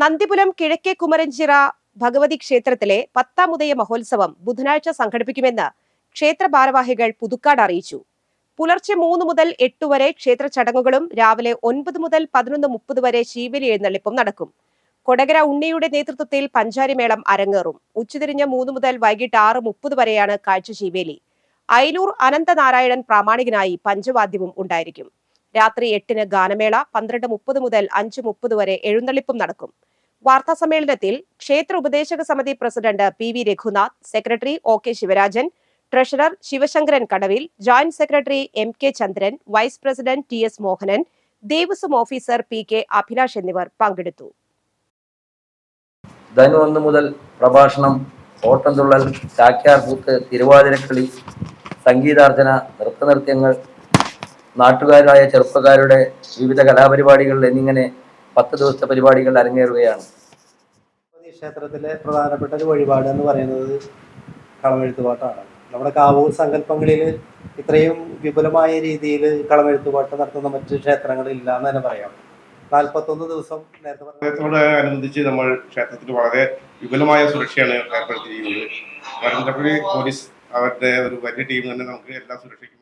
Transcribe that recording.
നന്ദിപുരം കിഴക്കേ കുമരഞ്ചിറ ഭഗവതി ക്ഷേത്രത്തിലെ പത്താമുദയ മഹോത്സവം ബുധനാഴ്ച സംഘടിപ്പിക്കുമെന്ന് ക്ഷേത്ര ഭാരവാഹികൾ പുതുക്കാട് അറിയിച്ചു. പുലർച്ചെ മൂന്ന് മുതൽ എട്ട് വരെ ക്ഷേത്ര ചടങ്ങുകളും രാവിലെ ഒൻപത് മുതൽ പതിനൊന്ന് മുപ്പത് വരെ ശീവേലി എഴുന്നള്ളിപ്പും നടക്കും. കൊടകര ഉണ്ണിയുടെ നേതൃത്വത്തിൽ പഞ്ചാരിമേളം അരങ്ങേറും. ഉച്ചതിരിഞ്ഞ് മൂന്ന് മുതൽ വൈകിട്ട് ആറ് മുപ്പത് വരെയാണ് കാഴ്ച ശീവേലി. അയലൂർ അനന്തനാരായണൻ പ്രാമാണികനായി പഞ്ചവാദ്യവും ഉണ്ടായിരിക്കും. രാത്രി എട്ടിന് ഗാനമേള പന്ത്രണ്ട് മുപ്പത് മുതൽ അഞ്ച് മുപ്പത് വരെ എഴുന്നള്ളിപ്പും നടക്കും. വാർത്താ സമ്മേളനത്തിൽ ക്ഷേത്ര ഉപദേശക സമിതി president P V Raghunath secretary O K Sivarajan treasurer Sivasankaran Kadavil joint secretary M K Chandran vice president T S Mohanan Devaswom officer P K Abhilash എന്നിവർ പങ്കെടുത്തു. ധനു ഒന്ന് മുതൽ പ്രഭാഷണം ഓട്ടംതുള്ളൽ ചാക്യാർകൂത്ത് തിരുവാതിരക്കളി സംഗീതാർച്ചന നൃത്തനൃത്യങ്ങൾ നാട്ടുകാരായ ചെറുപ്പക്കാരുടെ വിവിധ കലാപരിപാടികൾ എന്നിങ്ങനെ പത്ത് ദിവസത്തെ പരിപാടികൾ അരങ്ങേറുകയാണ്. ക്ഷേത്രത്തിലെ പ്രധാനപ്പെട്ട ഒരു വഴിപാട് എന്ന് പറയുന്നത് കളമെഴുത്തുപാട്ടാണ്. നമ്മുടെ കാവൂർ സങ്കല്പങ്ങളിൽ ഇത്രയും വിപുലമായ രീതിയിൽ കളമെഴുത്തുപാട്ട് നടത്തുന്ന മറ്റ് ക്ഷേത്രങ്ങളില്ല എന്ന് തന്നെ പറയാം. നാൽപ്പത്തൊന്ന് ദിവസം നേരത്തെ അനുബന്ധിച്ച് നമ്മൾ ക്ഷേത്രത്തിൽ വളരെ വിപുലമായ സുരക്ഷയാണ് ഏർപ്പെടുത്തിയിരിക്കുന്നത്. പോലീസ് അവരുടെ ഒരു വലിയ ടീം തന്നെ നമുക്ക് എല്ലാ സുരക്ഷയ്ക്കും